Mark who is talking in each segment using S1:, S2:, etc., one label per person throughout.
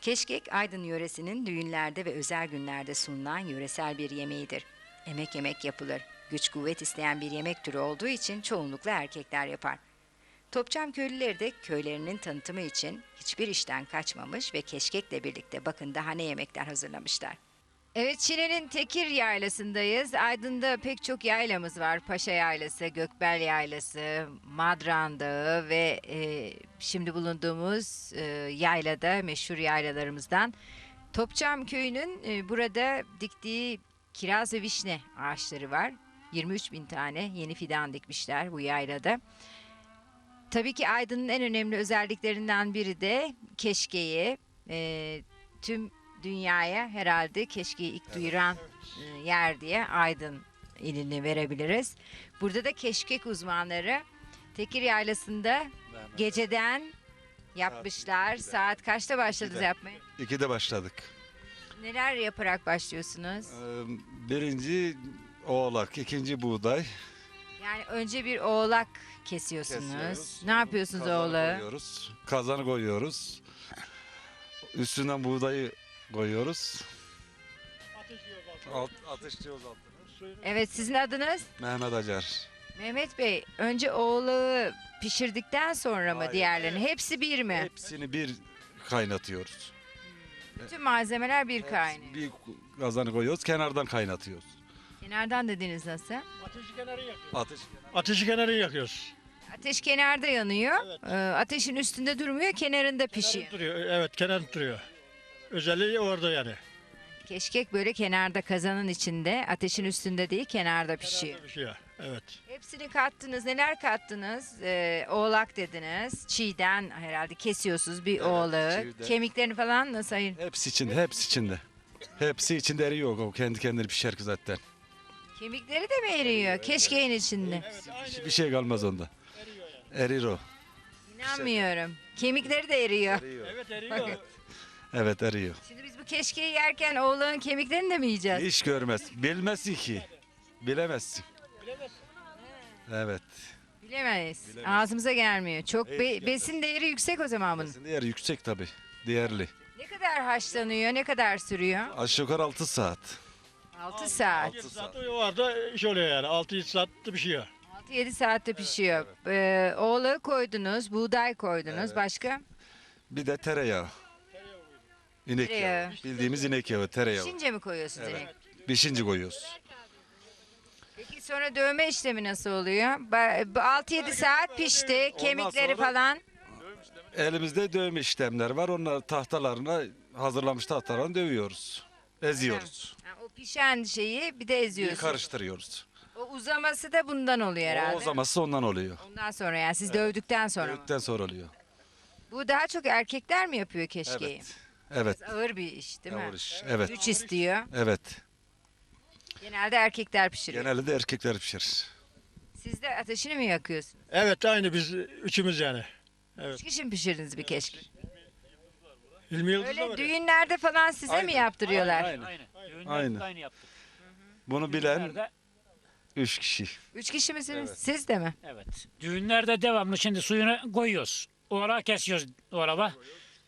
S1: Keşkek Aydın yöresinin düğünlerde ve özel günlerde sunulan yöresel bir yemeğidir. Emek yemek yapılır. Güç kuvvet isteyen bir yemek türü olduğu için çoğunlukla erkekler yapar. Topçam köylüleri de köylerinin tanıtımı için hiçbir işten kaçmamış ve keşkekle birlikte bakın daha ne yemekler hazırlamışlar. Evet Çile'nin Tekir Yaylası'ndayız. Aydın'da pek çok yaylamız var. Paşa Yaylası, Gökbel Yaylası, Madran Dağı ve e, şimdi bulunduğumuz e, yaylada meşhur yaylalarımızdan. Topçam Köyü'nün e, burada diktiği kiraz ve vişne ağaçları var. 23 bin tane yeni fidan dikmişler bu yaylada. Tabii ki Aydın'ın en önemli özelliklerinden biri de keşkeyi. E, tüm dünyaya herhalde keşkeyi ilk duyuran e, yer diye Aydın ilini verebiliriz. Burada da keşkek uzmanları Tekir Yaylası'nda geceden yapmışlar. Saat kaçta başladınız
S2: İkide.
S1: yapmaya?
S2: İkide başladık.
S1: Neler yaparak başlıyorsunuz?
S2: Ee, Birinci oğlak, ikinci buğday.
S1: Yani önce bir oğlak kesiyorsunuz.
S2: Kesiyoruz.
S1: Ne yapıyorsunuz
S2: Kazanı
S1: oğlağı?
S2: Koyuyoruz. Kazanı koyuyoruz. Üstünden buğdayı koyuyoruz. Alt, ateşliyoruz altını.
S1: Evet sizin adınız?
S2: Mehmet Acar.
S1: Mehmet Bey önce oğlağı pişirdikten sonra mı
S2: Hayır.
S1: diğerlerini? Hepsi bir mi?
S2: Hepsini bir kaynatıyoruz.
S1: Bütün malzemeler bir kaynıyor.
S2: Bir kazanı koyuyoruz, kenardan kaynatıyoruz.
S1: Kenardan dediğiniz nasıl?
S3: Ateşi kenarı yakıyoruz.
S2: Ateş
S3: Ateşi kenarı yakıyoruz.
S1: Ateş kenarda yanıyor.
S3: Evet.
S1: Ee, ateşin üstünde durmuyor, kenarında pişiyor.
S3: Duruyor. Evet kenar duruyor. Özelliği orada yani.
S1: Keşkek böyle kenarda kazanın içinde, ateşin üstünde değil, kenarda pişiyor.
S3: Kenarda pişiyor. Evet.
S1: Hepsini kattınız. Neler kattınız? Ee, oğlak dediniz. Çiğden herhalde kesiyorsunuz bir
S2: Evet,
S1: oğlağı.
S2: çiğden.
S1: Kemiklerini falan nasıl ayır?
S2: Hepsi içinde, hepsi içinde. Hepsi içinde eriyor o kendi kendine pişer ki zaten.
S1: Kemikleri de mi eriyor? Keşkeğin içinde.
S3: Evet aynı.
S2: Bir şey kalmaz onda. Erir o.
S1: İnanmıyorum. Kemikleri de eriyor.
S3: Evet eriyor.
S2: Evet eriyor.
S1: Şimdi biz bu keşkeği yerken oğlağın kemiklerini de mi yiyeceğiz?
S2: Hiç görmez. Bilmezsin ki. Bilemezsin. Evet.
S1: Bilemeyiz. Ağzımıza gelmiyor. Çok be- besin değeri yüksek o zaman bunun.
S2: Besin değeri yüksek tabi. Değerli.
S1: Ne kadar haşlanıyor? Ne kadar sürüyor?
S2: Aşağı yukarı 6 saat.
S1: 6 saat.
S3: 6 saat o arada iş oluyor yani. 6-7 saatte pişiyor.
S1: 6-7 saatte pişiyor. Ee, oğlağı koydunuz, buğday koydunuz.
S2: Evet.
S1: Başka?
S2: Bir de tereyağı. İnek
S1: Tereyağı.
S2: yağı. Bildiğimiz inek yağı, tereyağı.
S1: Pişince mi koyuyorsunuz?
S2: Evet.
S1: inek?
S2: Pişince koyuyoruz.
S1: Peki sonra dövme işlemi nasıl oluyor? Ba- bu 6-7 saat pişti. Kemikleri
S2: sonra-
S1: falan.
S2: Elimizde dövme işlemler var. Onlar tahtalarına hazırlamış tahtalarını dövüyoruz. Eziyoruz.
S1: Ha, o pişen şeyi bir de
S2: Bir karıştırıyoruz.
S1: O uzaması da bundan oluyor herhalde.
S2: O zaması ondan oluyor.
S1: Ondan sonra yani siz dövdükten sonra mı?
S2: Dövdükten sonra oluyor.
S1: Bu daha çok erkekler mi yapıyor keşkeği?
S2: Evet. Evet.
S1: Ağır bir iş değil mi?
S2: İş. Evet.
S1: Güç istiyor.
S2: Evet.
S1: Genelde erkekler pişiriyor.
S2: Genelde de erkekler pişirir.
S1: Siz de ateşini mi yakıyorsunuz?
S3: Evet aynı biz üçümüz yani. Evet.
S1: Üç kişi mi pişirdiniz bir keşke?
S3: Hilmi Yıldız da
S1: Öyle
S3: var. ya.
S1: düğünlerde falan size mi yaptırıyorlar?
S2: Aynen.
S4: Aynen. Düğünlerde
S2: Aynen.
S4: de aynı yaptık.
S2: Bunu bilen
S4: Düğünlerde,
S2: üç kişi.
S1: Üç kişi misiniz?
S2: Evet.
S1: Siz de mi?
S4: evet. Düğünlerde devamlı şimdi suyunu koyuyoruz. Oğlağı kesiyoruz oğlava.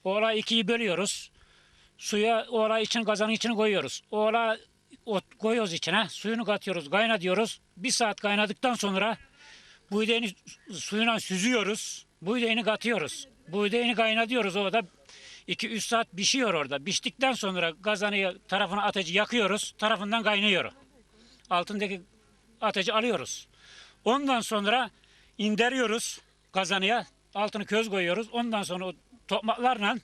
S4: Oğlağı ikiyi bölüyoruz. Suya oğlağı için kazanın içine koyuyoruz. Oğlağı ot koyuyoruz içine. Suyunu katıyoruz, kaynatıyoruz. Bir saat kaynadıktan sonra buğdayını suyuna süzüyoruz. Buğdayını katıyoruz. Buğdayını kaynatıyoruz orada. 2-3 saat pişiyor orada. Piştikten sonra kazanı tarafına ateşi yakıyoruz. Tarafından kaynıyor. Altındaki ateşi alıyoruz. Ondan sonra indiriyoruz kazanıya. Altını köz koyuyoruz. Ondan sonra o tokmaklarla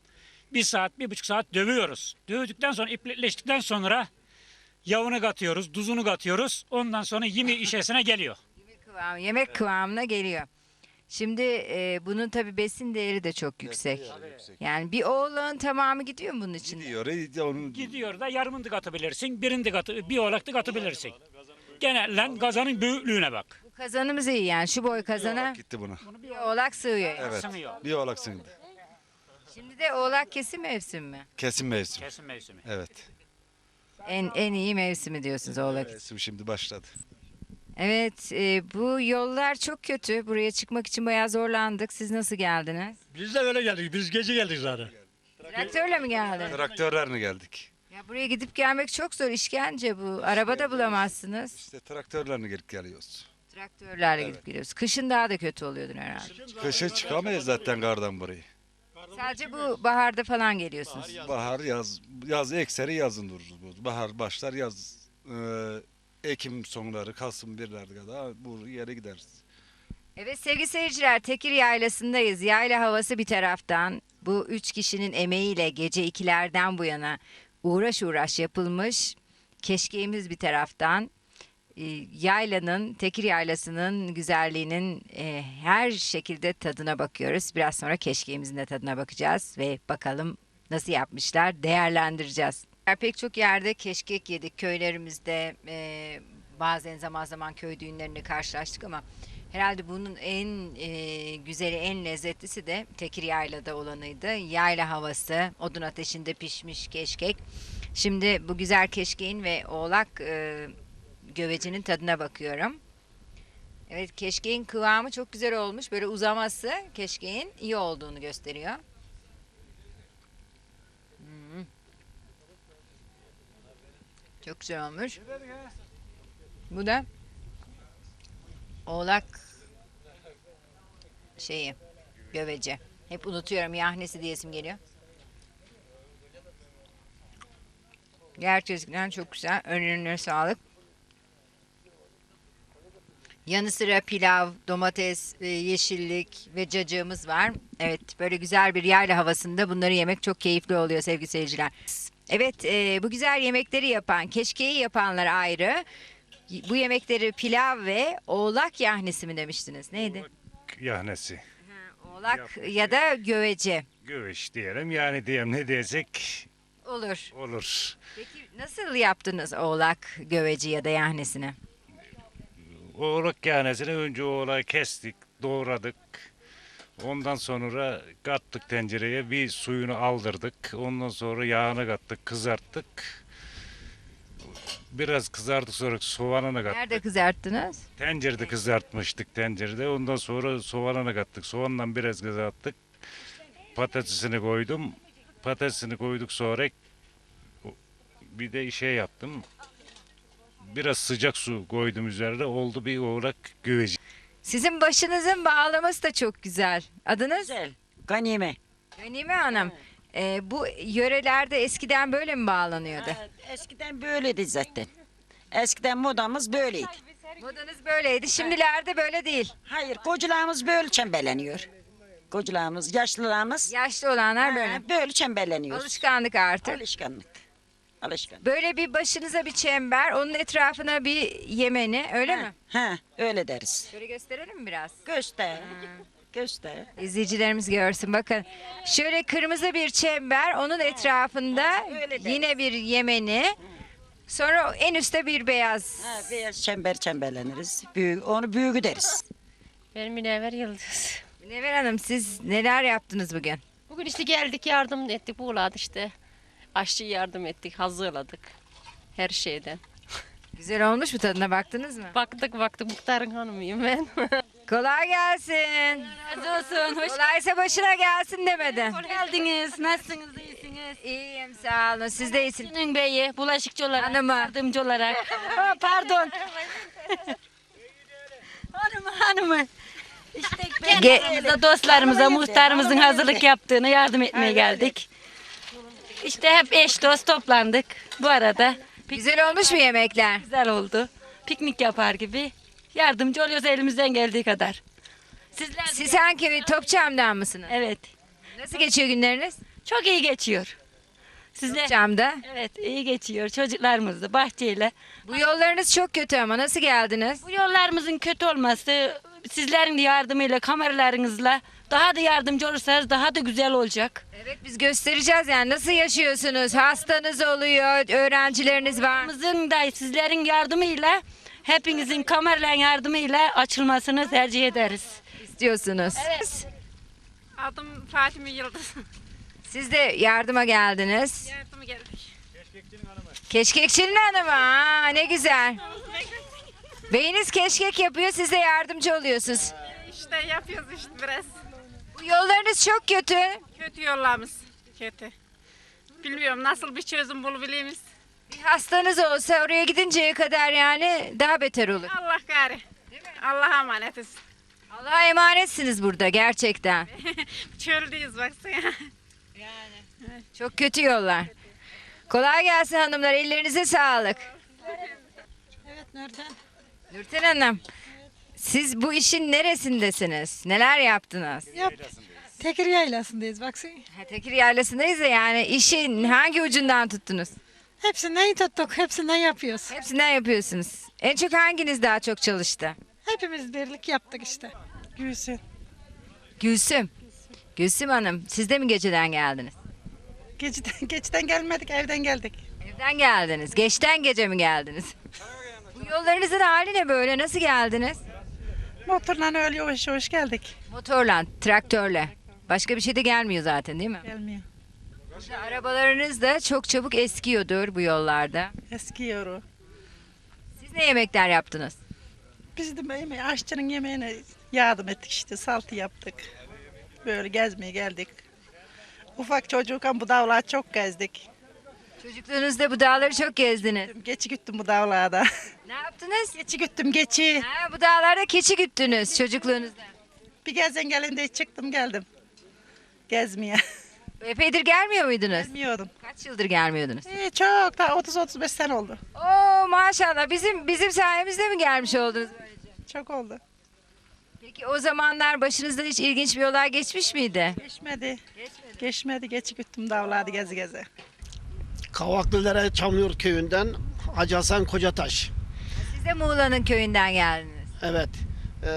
S4: bir saat, bir buçuk saat dövüyoruz. Dövdükten sonra, iplikleştikten sonra yağını katıyoruz, tuzunu katıyoruz. Ondan sonra yemi işesine geliyor.
S1: Yemek kıvamı, yemek kıvamına geliyor. Şimdi e, bunun tabi besin değeri de çok yüksek. Yani bir oğlağın tamamı gidiyor mu bunun için?
S2: Gidiyor. e, Onun
S4: Gidiyor da yarımını da katabilirsin, birini de katı, bir olarak da katabilirsin. Genelde kazanın büyüklüğüne bak.
S1: Bu kazanımız iyi yani şu boy kazana
S2: gitti buna.
S1: bir oğlak sığıyor.
S2: Evet. Bir oğlak sığındı.
S1: Şimdi de oğlak kesim mevsimi mi?
S2: Kesim mevsim.
S4: Kesim mevsimi.
S2: Evet.
S1: En en iyi mevsimi diyorsunuz oğlak için.
S2: Mevsim şimdi başladı.
S1: Evet, e, bu yollar çok kötü. Buraya çıkmak için bayağı zorlandık. Siz nasıl geldiniz?
S3: Biz de öyle geldik. Biz gece geldik zaten.
S1: Traktörle mi geldin?
S2: Traktörlerine geldik.
S1: Ya buraya gidip gelmek çok zor işkence bu. Araba da bulamazsınız.
S2: İşte traktörlerine gelip geliyoruz.
S1: Traktörlerle gidip geliyoruz. Kışın daha da kötü oluyordur herhalde.
S2: Kışın çıkamayız zaten kardan burayı.
S1: Sadece bu baharda falan geliyorsunuz.
S2: Bahar yaz yaz ekseri yazın dururuz. bu. Bahar başlar yaz e, Ekim sonları Kasım birlerde kadar bu yere gideriz.
S1: Evet sevgili seyirciler Tekir Yaylası'ndayız. Yayla havası bir taraftan bu üç kişinin emeğiyle gece ikilerden bu yana uğraş uğraş yapılmış. Keşkeğimiz bir taraftan. Ee, Yaylanın, Tekir Yaylası'nın güzelliğinin e, her şekilde tadına bakıyoruz. Biraz sonra keşkeğimizin de tadına bakacağız ve bakalım nasıl yapmışlar değerlendireceğiz. Pek çok yerde keşkek yedik köylerimizde e, bazen zaman zaman köy düğünlerinde karşılaştık ama herhalde bunun en e, güzeli en lezzetlisi de Tekir Yayla'da olanıydı. Yayla havası, odun ateşinde pişmiş keşkek. Şimdi bu güzel keşkeğin ve oğlak e, gövecinin tadına bakıyorum. Evet keşkeğin kıvamı çok güzel olmuş. Böyle uzaması keşkeğin iyi olduğunu gösteriyor. Hmm. Çok güzel olmuş. Bu da oğlak şeyi göveci. Hep unutuyorum yahnesi diyesim geliyor. Gerçekten çok güzel. Önüne sağlık. Yanı sıra pilav, domates, e, yeşillik ve cacığımız var. Evet böyle güzel bir yayla havasında bunları yemek çok keyifli oluyor sevgili seyirciler. Evet e, bu güzel yemekleri yapan, keşkeyi yapanlar ayrı. Bu yemekleri pilav ve oğlak yahnesi mi demiştiniz? Neydi?
S5: yahnesi.
S1: Oğlak ya da göveci.
S5: Göveç diyelim yani diyelim ne diyecek
S1: Olur.
S5: olur.
S1: Peki nasıl yaptınız oğlak göveci ya da yahnesini?
S5: Oğlak yahnesini önce oğlağı kestik, doğradık. Ondan sonra kattık tencereye bir suyunu aldırdık. Ondan sonra yağını kattık, kızarttık. Biraz kızardık sonra soğanını kattık.
S1: Nerede kızarttınız?
S5: Tencerede kızartmıştık tencerede. Ondan sonra soğanını kattık. Soğandan biraz kızarttık. Patatesini koydum. Patatesini koyduk sonra bir de şey yaptım. Biraz sıcak su koydum üzerine. Oldu bir oğlak güveci.
S1: Sizin başınızın bağlaması da çok güzel. Adınız?
S6: Güzel. Ganime.
S1: Ganime Hanım. Ee, bu yörelerde eskiden böyle mi bağlanıyordu?
S6: Ha, Eskiden böyleydi zaten. Eskiden modamız böyleydi.
S1: Modanız böyleydi. Şimdilerde böyle değil.
S6: Hayır, kocalarımız böyle çembeleniyor. Kocalarımız, yaşlılarımız
S1: Yaşlı olanlar böyle.
S6: böyle çembeleniyor.
S1: Alışkanlık artık.
S6: Alışkanlık. Alışkanlık.
S1: Böyle bir başınıza bir çember, onun etrafına bir yemeni, öyle
S6: ha,
S1: mi?
S6: Ha, öyle deriz.
S1: Şöyle gösterelim mi biraz?
S6: Göster. Göster.
S1: İzleyicilerimiz görsün bakın. Şöyle kırmızı bir çember, onun etrafında
S6: öyle
S1: yine bir yemeni. Sonra en üstte bir beyaz.
S6: Ha, beyaz çember çemberleniriz. Büyük, onu büyüğü deriz.
S7: Ben Münevver Yıldız.
S1: Never Hanım siz neler yaptınız bugün?
S7: Bugün işte geldik yardım ettik buğuladı işte. Aşçı yardım ettik hazırladık. Her şeyden.
S1: Güzel olmuş mu tadına baktınız mı?
S7: Baktık baktık muhtarın hanımıyım ben.
S1: Kolay gelsin.
S8: Razı olsun. Hoş
S1: Kolaysa başına gelsin demedin.
S8: geldiniz. Nasılsınız? iyisiniz?
S1: İyiyim sağ olun. Siz de iyisiniz.
S8: Günün beyi, bulaşıkçı olarak,
S1: Hanımı.
S8: yardımcı olarak. Ha, pardon. hanımı, hanımı. İşte kendimize, dostlarımıza, muhtarımızın hazırlık yaptığını yardım etmeye geldik. İşte hep eş dost toplandık bu arada.
S1: Güzel olmuş mu yemekler?
S8: Güzel oldu. Piknik yapar gibi yardımcı oluyoruz elimizden geldiği kadar. Sizler de-
S1: Siz hangi Topçam'dan mısınız?
S8: Evet.
S1: Nasıl geçiyor günleriniz?
S8: Çok iyi geçiyor. Sizler
S1: Topçam'da.
S8: Evet iyi geçiyor çocuklarımızla bahçeyle.
S1: Bu yollarınız çok kötü ama nasıl geldiniz?
S8: Bu yollarımızın kötü olması sizlerin de yardımıyla kameralarınızla daha da yardımcı olursanız daha da güzel olacak.
S1: Evet biz göstereceğiz yani nasıl yaşıyorsunuz? Hastanız oluyor, öğrencileriniz var.
S8: Bizim da sizlerin yardımıyla hepinizin kameraların yardımıyla açılmasını tercih ederiz.
S1: istiyorsunuz.
S7: Adım Fatime Yıldız.
S1: Siz de yardıma geldiniz.
S7: Yardıma geldik.
S1: Keşkekçinin hanımı. Aa, ne güzel. Beyiniz keşkek yapıyor, siz de yardımcı oluyorsunuz.
S7: İşte yapıyoruz işte biraz.
S1: Yollarınız çok kötü.
S7: Kötü yollarımız. Kötü.
S9: Bilmiyorum nasıl bir çözüm bulabileceğimiz.
S1: Bir hastanız olsa oraya gidinceye kadar yani daha beter olur.
S9: Allah gari. Allah'a emanetiz.
S1: Allah'a emanetsiniz burada gerçekten.
S9: Çöldeyiz baksana.
S1: Çok kötü yollar. Kolay gelsin hanımlar. Ellerinize sağlık.
S10: Evet Nurten.
S1: Nurten Hanım. Siz bu işin neresindesiniz? Neler yaptınız?
S10: Yap. Tekir yaylasındayız baksana.
S1: Ha, Tekir Yaylası'ndayız ya yani işin hangi ucundan tuttunuz?
S10: Hepsinden tuttuk, hepsinden yapıyoruz.
S1: Hepsinden yapıyorsunuz. En çok hanginiz daha çok çalıştı?
S10: Hepimiz birlik yaptık işte. Gülsün.
S1: Gülsüm. Gülsüm Hanım siz de mi geceden geldiniz?
S10: Geceden, geçten gelmedik, evden geldik.
S1: Evden geldiniz. Geçten gece mi geldiniz? Bu yollarınızın hali ne böyle? Nasıl geldiniz?
S10: Motorla öyle yavaş yavaş geldik.
S1: Motorla, traktörle. Başka bir şey de gelmiyor zaten değil mi?
S10: Gelmiyor.
S1: Arabalarınız da çok çabuk eskiyordur bu yollarda.
S10: Eski yoru.
S1: Siz ne yemekler yaptınız?
S10: Biz de yemeği, aşçının yemeğine yardım ettik işte, saltı yaptık. Böyle gezmeye geldik. Ufak çocukken bu dağlar çok gezdik.
S1: Çocukluğunuzda bu dağları çok gezdiniz.
S10: Geçi güttüm bu dağlarda.
S1: Ne yaptınız?
S10: Geçi güttüm, geçi.
S1: Ha, bu dağlarda keçi güttünüz çocukluğunuzda.
S10: Bir gezen gelinde çıktım geldim. Gezmeye.
S1: Epeydir gelmiyor muydunuz?
S10: Gelmiyordum.
S1: Kaç yıldır gelmiyordunuz?
S10: Ee, çok da 30-35 sene oldu.
S1: Oo maşallah bizim bizim sayemizde mi gelmiş oldunuz böylece?
S10: Çok oldu.
S1: Peki o zamanlar başınızdan hiç ilginç bir olay geçmiş miydi?
S10: Geçmedi. Geçmedi. Geçi güttüm davladı gezi gezi.
S11: Kavaklıdere Çamlıurt köyünden Hacı Hasan Kocataş.
S1: Siz de Muğla'nın köyünden geldiniz.
S11: Evet. Ee,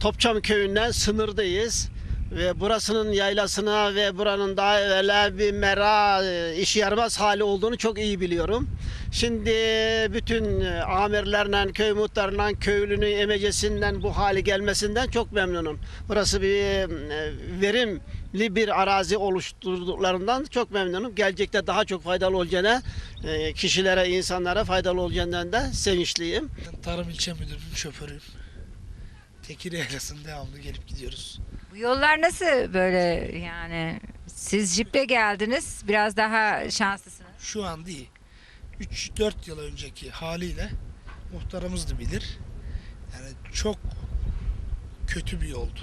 S11: Topçam köyünden sınırdayız. Ve burasının yaylasına ve buranın daha evvela bir mera e, işi yaramaz hali olduğunu çok iyi biliyorum. Şimdi bütün e, amirlerle, köy muhtarından, köylünün emecesinden bu hali gelmesinden çok memnunum. Burası bir e, verimli bir arazi oluşturduklarından çok memnunum. Gelecekte daha çok faydalı olacağına, e, kişilere, insanlara faydalı olacağından da sevinçliyim.
S12: Tarım ilçe müdürünün şoförüyüm. Tekir Yaylası'na devamlı gelip gidiyoruz.
S1: Bu yollar nasıl böyle yani? Siz jiple geldiniz. Biraz daha şanslısınız.
S12: Şu an değil. 3-4 yıl önceki haliyle muhtarımız da bilir. Yani çok kötü bir yoldu.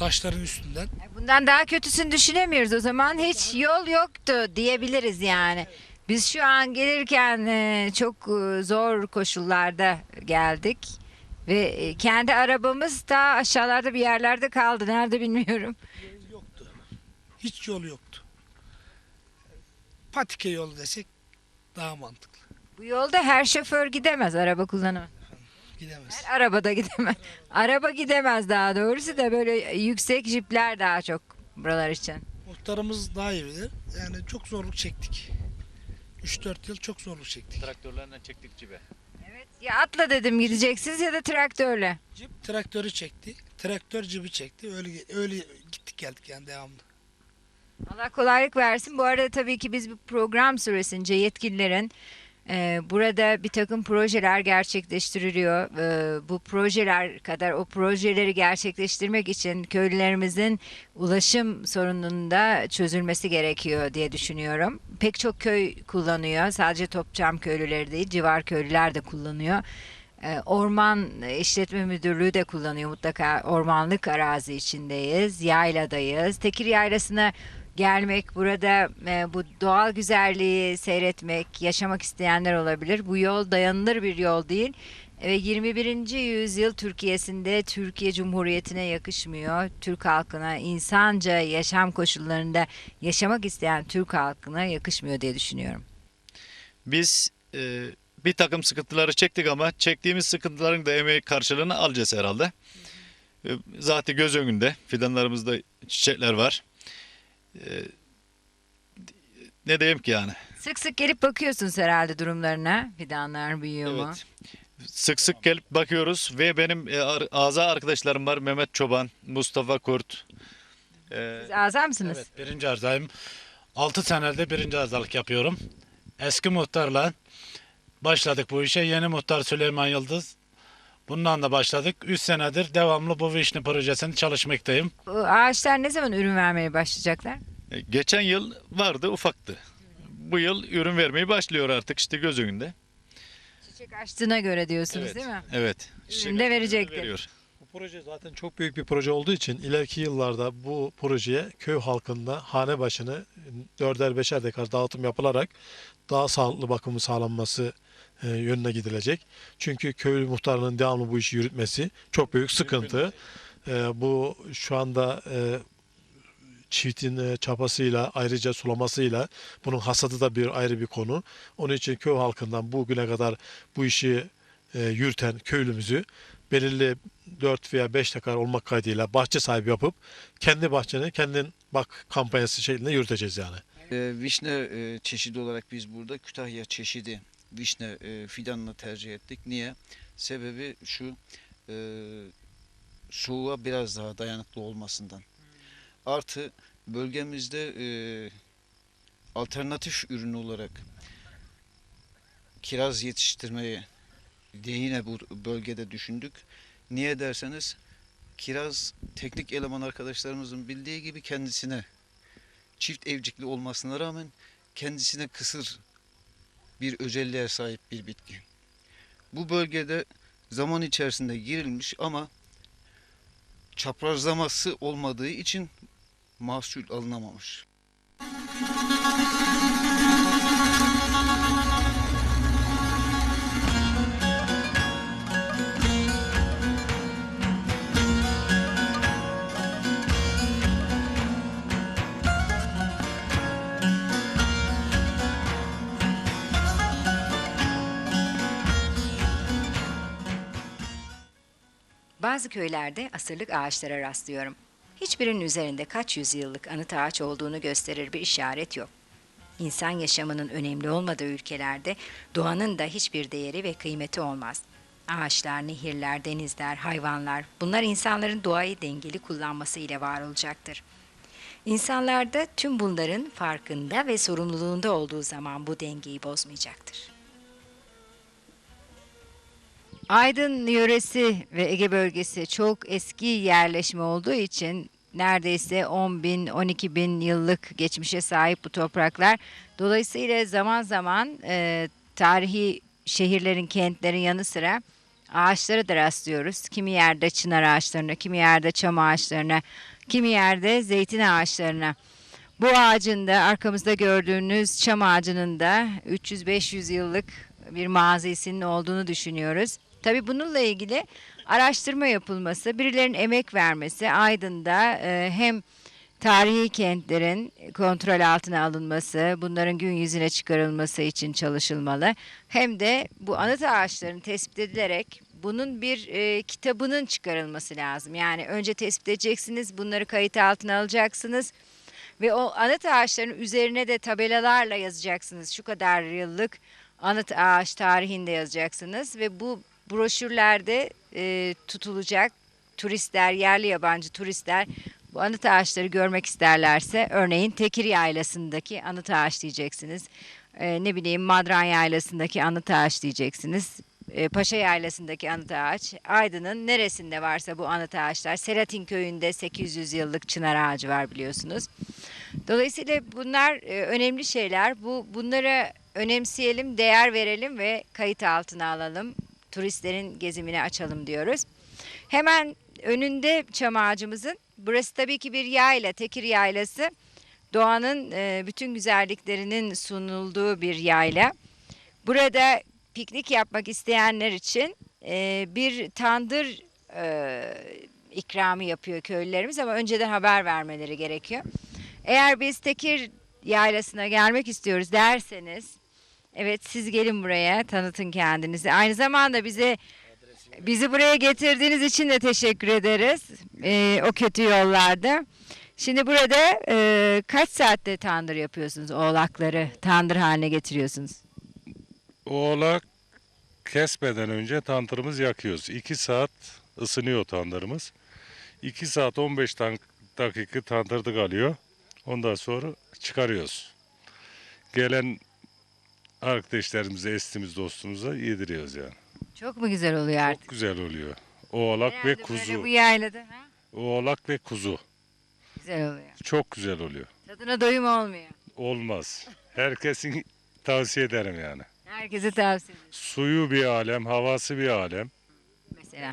S12: Taşların üstünden
S1: Bundan daha kötüsünü düşünemiyoruz o zaman. Hiç yol yoktu diyebiliriz yani. Biz şu an gelirken e, çok e, zor koşullarda geldik. Ve e, kendi arabamız da aşağılarda bir yerlerde kaldı. Nerede bilmiyorum.
S12: yoktu. Hiç yol yoktu. Patike yolu desek daha mantıklı.
S1: Bu yolda her şoför gidemez. Araba kullanamaz.
S12: Gidemez.
S1: Her arabada gidemez. Araba gidemez daha doğrusu da böyle yüksek jipler daha çok buralar için.
S12: Muhtarımız daha iyi bilir. Yani çok zorluk çektik. 3-4 yıl çok zorluk çektik.
S5: Traktörlerle çektik cibe.
S1: Ya atla dedim gideceksiniz ya da traktörle.
S12: Cip traktörü çekti. Traktör cibi çekti. Öyle öyle gittik geldik yani devamlı.
S1: Allah kolaylık versin. Bu arada tabii ki biz bu program süresince yetkililerin burada bir takım projeler gerçekleştiriliyor. E, bu projeler kadar o projeleri gerçekleştirmek için köylülerimizin ulaşım sorununun da çözülmesi gerekiyor diye düşünüyorum. Pek çok köy kullanıyor. Sadece Topçam köylüleri değil, civar köylüler de kullanıyor. E, Orman İşletme Müdürlüğü de kullanıyor mutlaka ormanlık arazi içindeyiz, yayladayız. Tekir Yaylası'na gelmek, burada e, bu doğal güzelliği seyretmek, yaşamak isteyenler olabilir. Bu yol dayanılır bir yol değil. Ve 21. yüzyıl Türkiye'sinde Türkiye Cumhuriyeti'ne yakışmıyor. Türk halkına insanca yaşam koşullarında yaşamak isteyen Türk halkına yakışmıyor diye düşünüyorum.
S13: Biz e, bir takım sıkıntıları çektik ama çektiğimiz sıkıntıların da emeği karşılığını alacağız herhalde. E, zaten göz önünde fidanlarımızda çiçekler var. E, ne diyeyim ki yani?
S1: Sık sık gelip bakıyorsunuz herhalde durumlarına. Fidanlar büyüyor mu?
S13: Evet. Sık sık gelip bakıyoruz ve benim e, ar- aza arkadaşlarım var. Mehmet Çoban, Mustafa Kurt. E,
S1: Siz azar mısınız?
S3: Evet birinci arzayım. 6 senedir birinci arzalık yapıyorum. Eski muhtarla başladık bu işe. Yeni muhtar Süleyman Yıldız. Bundan da başladık. 3 senedir devamlı bu vişne projesini çalışmaktayım.
S1: Ağaçlar ne zaman ürün vermeye başlayacaklar?
S13: e, geçen yıl vardı ufaktı. bu yıl ürün vermeyi başlıyor artık işte göz önünde.
S1: Çiçek açtığına göre diyorsunuz
S13: Evet.
S1: değil mi?
S13: Evet.
S1: Ürün de verecektir.
S13: Veriyor.
S12: Bu proje zaten çok büyük bir proje olduğu için ileriki yıllarda bu projeye köy halkında hane başını dörder beşer dekar dağıtım yapılarak daha sağlıklı bakımı sağlanması yönüne gidilecek. Çünkü köy muhtarının devamlı bu işi yürütmesi çok büyük sıkıntı. E, bu şu anda e, çiftin e, çapasıyla ayrıca sulamasıyla bunun hasadı da bir ayrı bir konu. Onun için köy halkından bugüne kadar bu işi e, yürüten köylümüzü belirli 4 veya 5 dekar olmak kaydıyla bahçe sahibi yapıp kendi bahçeni kendin bak kampanyası şeklinde yürüteceğiz yani.
S14: Ee, vişne e, çeşidi olarak biz burada Kütahya çeşidi vişne e, fidanını tercih ettik. Niye? Sebebi şu e, soğuğa biraz daha dayanıklı olmasından. Artı bölgemizde e, alternatif ürün olarak kiraz yetiştirmeyi de yine bu bölgede düşündük. Niye derseniz kiraz teknik eleman arkadaşlarımızın bildiği gibi kendisine çift evcikli olmasına rağmen kendisine kısır bir özelliğe sahip bir bitki. Bu bölgede zaman içerisinde girilmiş ama çaprazlaması olmadığı için mahsul alınamamış.
S1: Bazı köylerde asırlık ağaçlara rastlıyorum. Hiçbirinin üzerinde kaç yüzyıllık anıt ağaç olduğunu gösterir bir işaret yok. İnsan yaşamının önemli olmadığı ülkelerde doğanın da hiçbir değeri ve kıymeti olmaz. Ağaçlar, nehirler, denizler, hayvanlar bunlar insanların doğayı dengeli kullanması ile var olacaktır. İnsanlar da tüm bunların farkında ve sorumluluğunda olduğu zaman bu dengeyi bozmayacaktır. Aydın yöresi ve Ege bölgesi çok eski yerleşme olduğu için neredeyse 10 bin, 12 bin yıllık geçmişe sahip bu topraklar. Dolayısıyla zaman zaman e, tarihi şehirlerin, kentlerin yanı sıra ağaçlara da rastlıyoruz. Kimi yerde çınar ağaçlarına, kimi yerde çam ağaçlarına, kimi yerde zeytin ağaçlarına. Bu ağacın da arkamızda gördüğünüz çam ağacının da 300-500 yıllık bir mazisinin olduğunu düşünüyoruz. Tabii bununla ilgili araştırma yapılması, birilerinin emek vermesi Aydın'da e, hem tarihi kentlerin kontrol altına alınması, bunların gün yüzüne çıkarılması için çalışılmalı. Hem de bu anıt ağaçların tespit edilerek bunun bir e, kitabının çıkarılması lazım. Yani önce tespit edeceksiniz, bunları kayıt altına alacaksınız ve o anıt ağaçların üzerine de tabelalarla yazacaksınız. Şu kadar yıllık anıt ağaç tarihinde yazacaksınız ve bu broşürlerde e, tutulacak turistler, yerli yabancı turistler bu anıt ağaçları görmek isterlerse örneğin Tekir Yaylası'ndaki anıt ağaç diyeceksiniz. E, ne bileyim Madran Yaylası'ndaki anıt ağaç diyeceksiniz. E, Paşa Yaylası'ndaki anıt ağaç. Aydın'ın neresinde varsa bu anıt ağaçlar. Selatin Köyü'nde 800 yıllık çınar ağacı var biliyorsunuz. Dolayısıyla bunlar e, önemli şeyler. Bu bunlara önemseyelim, değer verelim ve kayıt altına alalım. Turistlerin gezimini açalım diyoruz. Hemen önünde çam ağacımızın. Burası tabii ki bir yayla, Tekir Yaylası. Doğanın e, bütün güzelliklerinin sunulduğu bir yayla. Burada piknik yapmak isteyenler için e, bir tandır e, ikramı yapıyor köylülerimiz ama önceden haber vermeleri gerekiyor. Eğer biz Tekir Yaylası'na gelmek istiyoruz derseniz, evet siz gelin buraya tanıtın kendinizi. Aynı zamanda bize bizi buraya getirdiğiniz için de teşekkür ederiz. Ee, o kötü yollarda. Şimdi burada e, kaç saatte tandır yapıyorsunuz? Oğlakları tandır haline getiriyorsunuz.
S5: Oğlak kesmeden önce tandırımız yakıyoruz. 2 saat ısınıyor tandırımız. 2 saat 15 tan- dakika tandırda kalıyor. Ondan sonra çıkarıyoruz. Gelen arkadaşlarımıza, estimiz, dostumuza yediriyoruz yani.
S1: Çok mu güzel oluyor artık?
S5: Çok güzel oluyor. Oğlak ve
S1: Herhalde böyle
S5: kuzu.
S1: bu yaylada ha?
S5: Oğlak ve kuzu.
S1: güzel oluyor.
S5: Çok güzel oluyor.
S1: Tadına doyum olmuyor.
S5: Olmaz. Herkesin tavsiye ederim yani.
S1: Herkese tavsiye ederim.
S5: Suyu bir alem, havası bir alem.
S1: Mesela.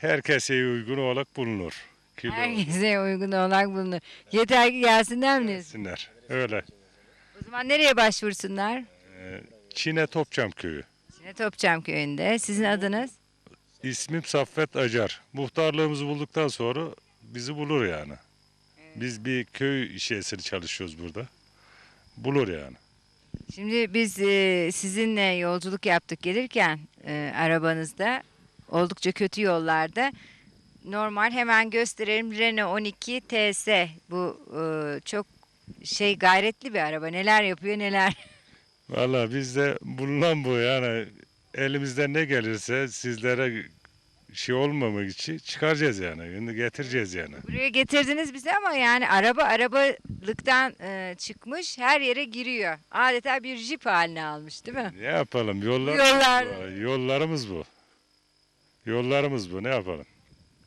S5: Herkese uygun olarak bulunur. Kilo
S1: Herkese uygun olarak bulunur. Yeter ki gelsinler mi diyorsun?
S5: olsunlar. Öyle.
S1: O zaman nereye başvursunlar?
S5: Çine Topçam Köyü.
S1: Yine Topçam köyünde. Sizin adınız?
S5: İsmim Saffet Acar. Muhtarlığımızı bulduktan sonra bizi bulur yani. Biz bir köy işyesini çalışıyoruz burada. Bulur yani.
S1: Şimdi biz e, sizinle yolculuk yaptık gelirken e, arabanızda oldukça kötü yollarda. Normal hemen gösterelim Renault 12 TS. Bu e, çok şey gayretli bir araba. Neler yapıyor neler.
S5: Valla bizde bulunan bu yani elimizden ne gelirse sizlere şey olmamak için çıkaracağız yani. Şimdi getireceğiz yani.
S1: Buraya getirdiniz bizi ama yani araba arabalıktan e, çıkmış her yere giriyor. Adeta bir jip haline almış değil mi?
S5: Ne yapalım? Yollar,
S1: Yollar.
S5: Yollarımız bu. Yollarımız bu. Ne yapalım?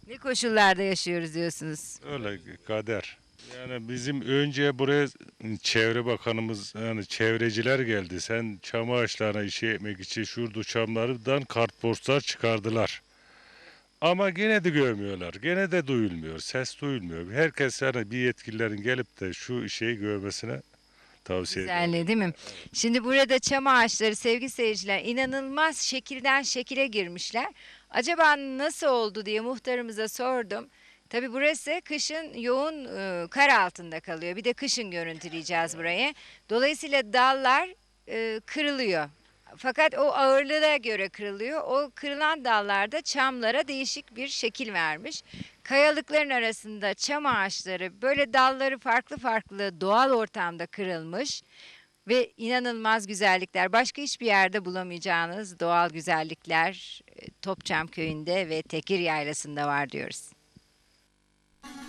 S1: Ne koşullarda yaşıyoruz diyorsunuz.
S5: Öyle kader. Yani bizim önce buraya çevre bakanımız yani çevreciler geldi. Sen çam ağaçlarına işe etmek için şurada çamlardan kartpostal çıkardılar. Ama gene de görmüyorlar. Gene de duyulmuyor. Ses duyulmuyor. Herkes yani bir yetkililerin gelip de şu şeyi görmesine tavsiye ederim.
S1: Güzelliği değil mi? Şimdi burada çam ağaçları sevgili seyirciler inanılmaz şekilden şekile girmişler. Acaba nasıl oldu diye muhtarımıza sordum. Tabi burası kışın yoğun e, kar altında kalıyor. Bir de kışın görüntüleyeceğiz burayı. Dolayısıyla dallar e, kırılıyor. Fakat o ağırlığa göre kırılıyor. O kırılan dallarda çamlara değişik bir şekil vermiş. Kayalıkların arasında çam ağaçları böyle dalları farklı farklı doğal ortamda kırılmış ve inanılmaz güzellikler. Başka hiçbir yerde bulamayacağınız doğal güzellikler e, Topçam köyünde ve Tekir Yaylası'nda var diyoruz.